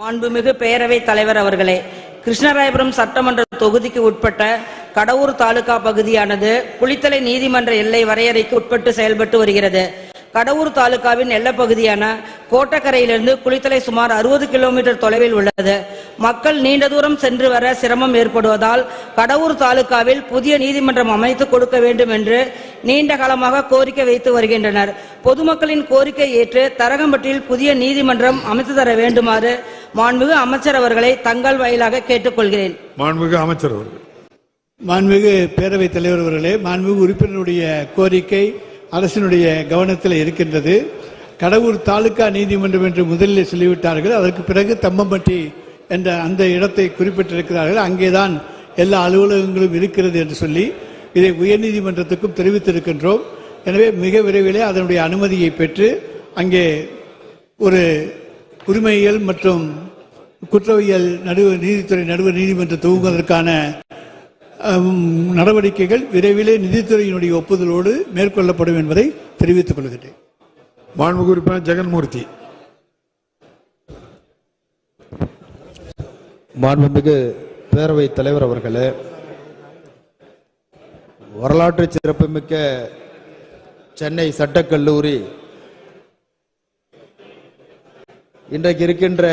மாண்புமிகு பேரவைத் தலைவர் அவர்களே கிருஷ்ணராயபுரம் சட்டமன்ற தொகுதிக்கு உட்பட்ட கடவுர் தாலுகா பகுதியானது குளித்தலை நீதிமன்ற எல்லை வரையறைக்கு உட்பட்டு செயல்பட்டு வருகிறது. கடவூர் தாலுகாவின் எல்லப்பகுதியான கோட்டக்கரையிலிருந்து குளித்தலை சுமார் அறுபது கிலோமீட்டர் தொலைவில் உள்ளது. மக்கள் நீண்ட தூரம் சென்று வர சிரமம் ஏற்படுவதால் கடவுர் தாலுகாவில் புதிய நீதிமன்றம் அமைத்து கொடுக்க வேண்டும் என்று நீண்ட காலமாக கோரிக்கை வைத்து வருகின்றனர். பொதுமக்களின் கோரிக்கை ஏற்று தரகம்பட்டியில் புதிய நீதிமன்றம் அமைத்து தர வேண்டுமாறு மாண்புமிகு அமைச்சர் அவர்களை தங்கள் வாயிலாக கேட்டுக்கொள்கிறேன். மாண்புமிகு அமைச்சர் அவர்கள். மாண்புமிகு பேரவைத் தலைவர் அவர்களே மாண்புமிகு உறுப்பினருடைய கோரிக்கை அரசினுடைய கவனத்தில் இருக்கின்றது. கடவுர் தாலுகா நீதிமன்றம் என்று முதலில் சொல்லிவிட்டார்கள். அதற்கு பிறகு தம்மம்பட்டி என்ற அந்த இடத்தை குறிப்பிட்டிருக்கிறார்கள். அங்கேதான் எல்லா அலுவலகங்களும் இருக்கிறது என்று சொல்லி இதை உயர்நீதிமன்றத்துக்கும் தெரிவித்திருக்கின்றோம். எனவே மிக விரைவிலே அதனுடைய அனுமதியை பெற்று அங்கே ஒரு உரிமையியல் மற்றும் குற்றவியல் நடுவர் நீதித்துறை நடுவர் நீதிமன்றம் துவங்குவதற்கான நடவடிக்கைகள் விரைவிலே நிதித்துறையினுடைய ஒப்புதலோடு மேற்கொள்ளப்படும் என்பதை தெரிவித்துக் கொள்கிறேன் மாண்புமிகு உறுப்பினர் ஜெகன்மூர்த்தி. மாண்புமிகு பேரவைத் தலைவர் அவர்களே வரலாற்று சிறப்புமிக்க சென்னை சட்டக்கல்லூரி. இன்றைக்கு இருக்கின்ற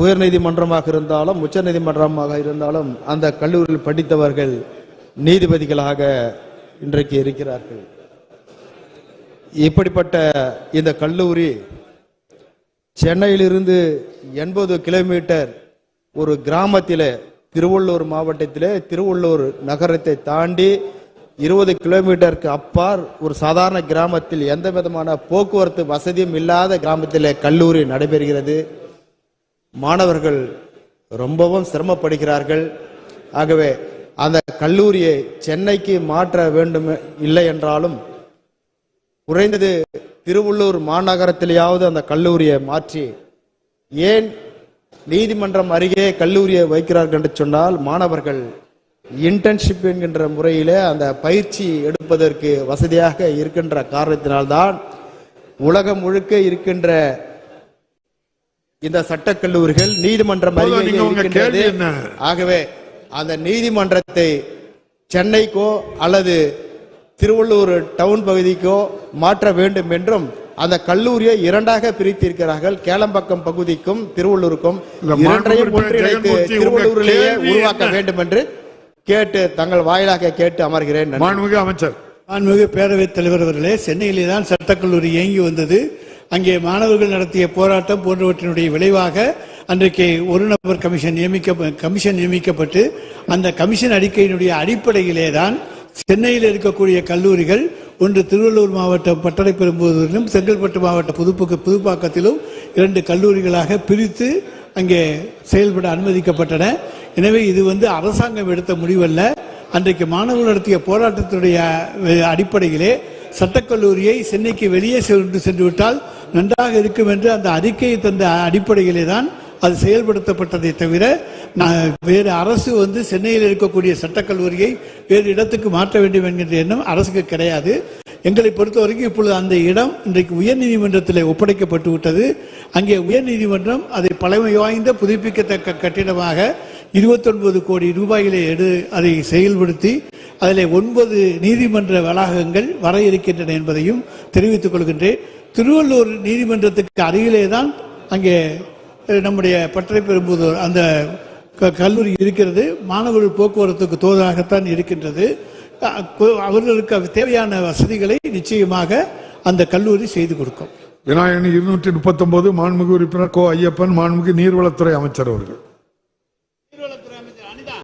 உயர்நீதிமன்றமாக இருந்தாலும் உச்ச நீதிமன்றமாக இருந்தாலும் அந்த கல்லூரியில் படித்தவர்கள் நீதிபதிகளாக இன்றைக்கு இருக்கிறார்கள். இப்படிப்பட்ட இந்த கல்லூரி சென்னையிலிருந்து எண்பது கிலோமீட்டர் ஒரு கிராமத்தில் திருவள்ளூர் மாவட்டத்திலே திருவள்ளூர் நகரத்தை தாண்டி இருபது கிலோமீட்டருக்கு அப்பால் ஒரு சாதாரண கிராமத்தில் எந்த விதமான போக்குவரத்து வசதியும் இல்லாத கிராமத்திலே கல்லூரி நடைபெறுகிறது. மாணவர்கள் ரொம்பவும் சிரமப்படுகிறார்கள். ஆகவே அந்த கல்லூரியை சென்னைக்கு மாற்ற வேண்டும் இல்லை என்றாலும் குறைந்தது திருவள்ளூர் மாநகரத்திலேயாவது அந்த கல்லூரியை மாற்றி ஏன் நீதிமன்றம் அருகே கல்லூரியை வைக்கிறார்கள் என்று சொன்னால் மாணவர்கள் இன்டர்ன்ஷிப் என்கின்ற முறையிலே அந்த பயிற்சி எடுப்பதற்கு வசதியாக இருக்கின்ற காரணத்தினால்தான் உலகம் முழுக்க இருக்கின்ற இந்த சட்டக்கல்லூரிகள் நீதிமன்றம் அருகே இருக்கின்றது? ஆகவே அந்த நீதிமன்றத்தை சென்னைக்கோ அல்லது திருவள்ளூர் டவுன் பகுதிக்கோ மாற்ற வேண்டும் என்றும் அந்த கல்லூரியை இரண்டாக பிரித்திருக்கிறார்கள் கேளம்பக்கம் பகுதிக்கும் திருவள்ளூருக்கும் இரண்டையும் ஒன்றிணைத்து திருவள்ளூரிலேயே உருவாக்க? வேண்டும் என்று கேட்டு தங்கள் வாயிலாக கேட்டு அமர்கிறேன். மாண்புமிகு அமைச்சர் மாண்புமிகு பேரவைத் தலைவர் அவர்களே சென்னையிலே தான் சட்டக்கல்லூரி இயங்கி வந்தது அங்கே மாணவர்கள் நடத்திய போராட்டம் போன்றவற்றினுடைய விளைவாக அன்றைக்கு ஒரு நபர் கமிஷன் நியமிக்க கமிஷன் நியமிக்கப்பட்டு அந்த கமிஷன் அறிக்கையினுடைய அடிப்படையிலே தான் சென்னையில் இருக்கக்கூடிய கல்லூரிகள் ஒன்று திருவள்ளூர் மாவட்டம் பட்டறைப்பெரும்புதூரிலும் செங்கல்பட்டு மாவட்ட புதுப்புக்கு புதுப்பாக்கத்திலும் இரண்டு கல்லூரிகளாக பிரித்து அங்கே செயல்பட அனுமதிக்கப்பட்டன. எனவே இது வந்து அரசாங்கம் எடுத்த முடிவல்ல. அன்றைக்கு மாணவர்கள் நடத்திய போராட்டத்தினுடைய அடிப்படையிலே சட்டக்கல்லூரியை சென்னைக்கு வெளியே சென்று சென்று விட்டால் நன்றாக இருக்கும் என்று அந்த அறிக்கையை தந்த அடிப்படையிலே தான் அது செயல்படுத்தப்பட்டதை தவிர நான் வேறு அரசு வந்து சென்னையில் இருக்கக்கூடிய சட்டக்கல்லூரியை வேறு இடத்துக்கு மாற்ற வேண்டும் என்கின்ற எண்ணம் அரசுக்கு கிடையாது. எங்களை பொறுத்தவரைக்கும் இப்பொழுது அந்த இடம் இன்றைக்கு உயர்நீதிமன்றத்தில் ஒப்படைக்கப்பட்டு விட்டது. அங்கே உயர்நீதிமன்றம் அதை பழமை வாய்ந்த புதுப்பிக்கத்தக்க கட்டிடமாக 29 கோடி ரூபாயிலே எடு அதை செயல்படுத்தி அதில் ஒன்பது நீதிமன்ற வளாகங்கள் வர இருக்கின்றன என்பதையும் தெரிவித்துக் கொள்கின்றேன். திருவள்ளூர் நீதிமன்றத்துக்கு அருகிலே தான் அங்கே நம்முடைய பட்டறை பெரும்புதூர் அந்த க- கல்லூரி இருக்கிறது. மாணவர்கள் போக்குவரத்துக்கு தோதாகத்தான் இருக்கின்றது. அவர்களுக்கு தேவையான வசதிகளை நிச்சயமாக அந்த கல்லூரி செய்து கொடுக்கும். விநாயகன் இருநூற்றி முப்பத்தி ஒன்பது மாண்புமிகு உறுப்பினர் கோ. ஐயப்பன் மாண்புமிகு நீர்வளத்துறை அமைச்சர் அவர்கள்.